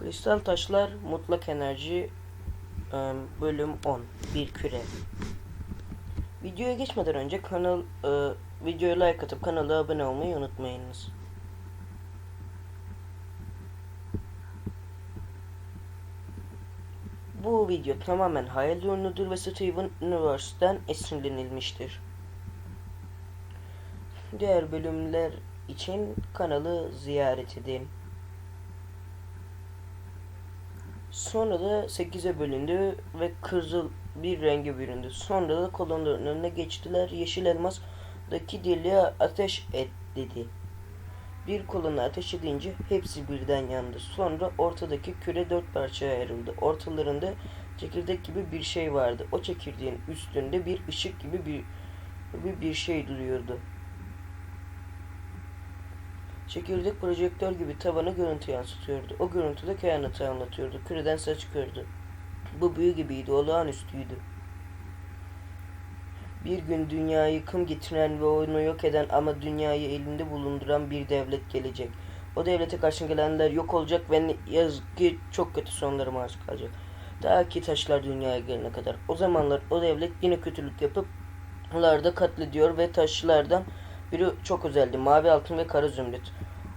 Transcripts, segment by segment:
Kristal taşlar mutlak enerji e, bölüm 10 bir küre. Videoya geçmeden önce kanal e, videoya like atıp kanala abone olmayı unutmayınız. Bu video tamamen hayal ürünüdür ve Steven Universe'den esinlenilmiştir. Diğer bölümler için kanalı ziyaret edin. Sonra da 8'e bölündü ve kızıl bir renge büründü. Sonra da kolonların önüne geçtiler. Yeşil elmasdaki deliğe ateş et dedi. Bir kolona ateş edince hepsi birden yandı. Sonra ortadaki küre dört parçaya ayrıldı. Ortalarında çekirdek gibi bir şey vardı. O çekirdeğin üstünde bir ışık gibi bir, gibi bir şey duruyordu. Çekirdek projektör gibi tavana görüntü yansıtıyordu. O görüntüde kainatı anlatıyordu. Küreden ses çıkıyordu. Bu büyü gibiydi, olağanüstüydü. Bir gün dünyaya yıkım getiren ve onu yok eden ama dünyayı elinde bulunduran bir devlet gelecek. O devlete karşı gelenler yok olacak ve yazık ki çok kötü sonlara maruz kalacak. Ta ki taşlar dünyaya gelene kadar. O zamanlar o devlet yine kötülük yapıp onlarda katlediyor ve taşlardan biri çok özeldi. Mavi altın ve kara zümrüt.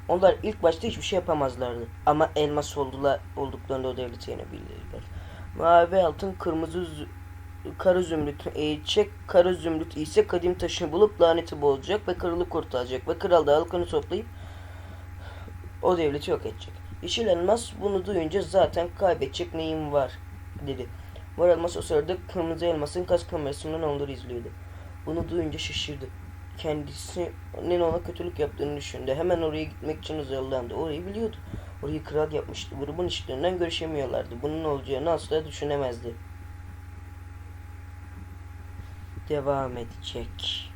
Onlar ilk başta hiçbir şey yapamazlardı. Ama elmas oldular, olduklarında o devleti yenebilirler. Mavi altın kırmızı kara zümrüt eğitecek. Kara zümrüt ise kadim taşını bulup laneti bozacak ve kralı kurtaracak. Ve kral da halkını toplayıp o devleti yok edecek. Yeşil elmas bunu duyunca zaten kaybedecek neyim var dedi. Mor elmas o sırada kırmızı elmasın kas kamerasından onları izliyordu. Bunu duyunca şaşırdı kendisinin ona kötülük yaptığını düşündü. Hemen oraya gitmek için hazırlandı. Orayı biliyordu. Orayı kral yapmıştı. Grubun işlerinden görüşemiyorlardı. Bunun olacağını asla düşünemezdi. Devam edecek.